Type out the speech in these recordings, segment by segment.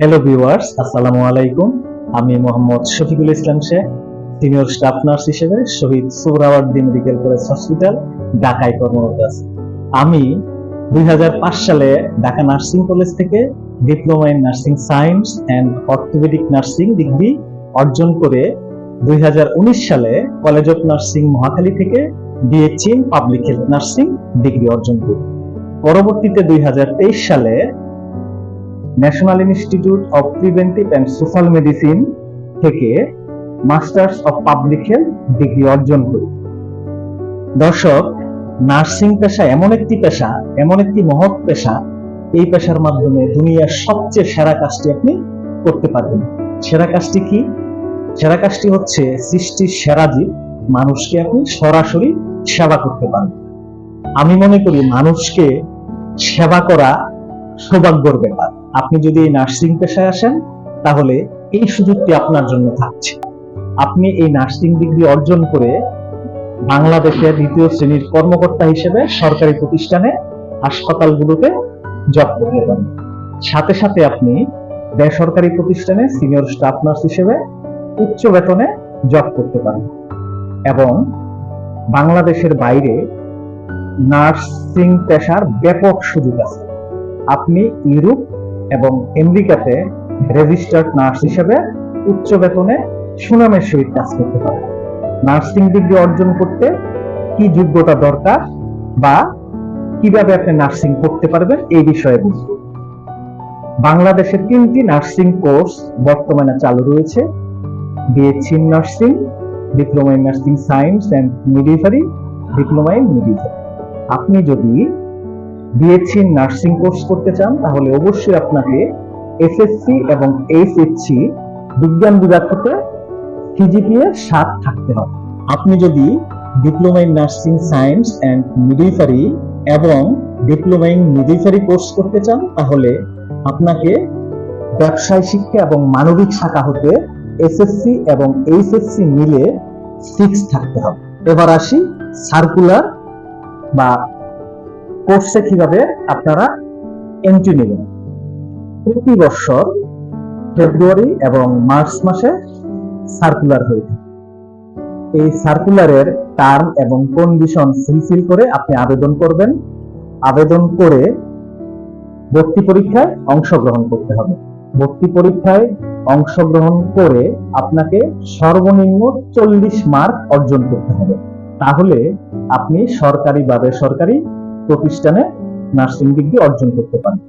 Hello viewers আসসালামু আলাইকুম। আমি Mohammad Shafiqul Islam Sheikh senior staff nurse হিসেবে Shaheed Suhrawardy medical college hospital, ঢাকায় কর্মরত আছি। আমি দুই হাজার পাঁচ সালে ঢাকা নার্সিং কলেজ থেকে diploma in nursing science and orthopedic nursing degree অর্জন করে দুই হাজার উনিশ সালে কলেজ অফ নার্সিং মহাখালী থেকে in public health nursing degree অর্জন করি। পরবর্তীতে দুই হাজার তেইশ সালে national institute of preventive and social medicine থেকে masters of public health degree অর্জন করি দর্শক নার্সিং পেশা এমন একটি পেশা, এমন একটি মহৎ পেশা, এই পেশার মাধ্যমে দুনিয়ার সবচেয়ে সেরা কাজটি আপনি করতে পারবেন। সেরা কাজটি কি? সেরা কাজটি হচ্ছে সৃষ্টির সেরা জীব, মানুষকে আপনি সরাসরি সেবা করতে পারবেন। আমি মনে করি মানুষকে সেবা করা সৌভাগ্যর ব্যাপার। আপনি যদি এই নার্সিং পেশায় আসেন, তাহলে এই সুযোগটি আপনার জন্য থাকছে। আপনি এই নার্সিং ডিগ্রি অর্জন করে বাংলাদেশের দ্বিতীয় শ্রেণির কর্মকর্তা হিসেবে সরকারি প্রতিষ্ঠানে হাসপাতালগুলোতে জব করতে পারেন। সাথে সাথে আপনি বেসরকারি প্রতিষ্ঠানে সিনিয়র স্টাফ নার্স হিসেবে উচ্চ বেতনে জব করতে পারেন। এবং বাংলাদেশের বাইরে নার্সিং পেশার ব্যাপক সুযোগ আছে। আপনি ইউরোপ এবং আমেরিকাতে রেজিস্টার্ড নার্স হিসেবে উচ্চ বেতনে সুনামের সহিত কাজ করতে পারেন নার্সিং ডিগ্রি অর্জন করতে কি যোগ্যতা দরকার বা কীভাবে আপনি নার্সিং করতে পারবেন এই বিষয়ে বুঝব। বাংলাদেশের তিনটি নার্সিং কোর্স বর্তমানে চালু রয়েছে। BSc nursing diploma in nursing science and midwifery diploma in midwifery আপনি যদি বিএসসি নার্সিং কোর্স করতে চান, তাহলে অবশ্যই আপনাকে এসএসসি এবং এইচএসসি বিজ্ঞান বিভাগ থেকে সিজিপিএ সাত থাকতে হবে। আপনি যদি diploma in nursing science and midwifery এবং ডিপ্লোমা ইন মিডিফারি কোর্স করতে চান, তাহলে আপনাকে ব্যবসায় শিক্ষা এবং মানবিক শাখা হতে এসএসসি এবং এইচএসসি মিলে সিক্স থাকতে হবে। এবার আসি সার্কুলার বা কোর্সে কীভাবে আপনারা এন্ট্রি নেবেন? প্রতি বছর ফেব্রুয়ারি এবং মার্চ মাসে সার্কুলার হয়ে থাকে। এই সার্কুলারের টার্ম এবং কন্ডিশন ফুলফিল করে আপনি আবেদন করবেন। আবেদন করে ভর্তি পরীক্ষায় অংশগ্রহণ করতে হবে। ভর্তি পরীক্ষায় অংশগ্রহণ করে আপনাকে সর্বনিম্ন চল্লিশ মার্ক অর্জন করতে হবে। তাহলে আপনি সরকারি বা বেসরকারি প্রতিষ্ঠানে নার্সিং ডিগ্রি অর্জন করতে পারেন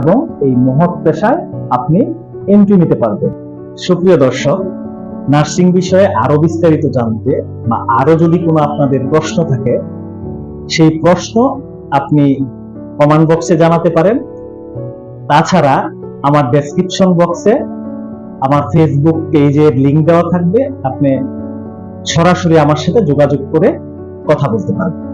এবং এই মহৎ পেশায় আপনি এন্ট্রি নিতে পারবেন। সুপ্রিয় দর্শক নার্সিং বিষয়ে আরও বিস্তারিত জানতে বা আরও যদি কোনো আপনাদের প্রশ্ন থাকে, সেই প্রশ্ন আপনি কমেন্ট বক্সে জানাতে পারেন। তাছাড়া আমার ডেসক্রিপশন বক্সে আমার ফেসবুক পেজের লিংক দেওয়া থাকবে। আপনি সরাসরি আমার সাথে যোগাযোগ করে কথা বলতে পারবেন।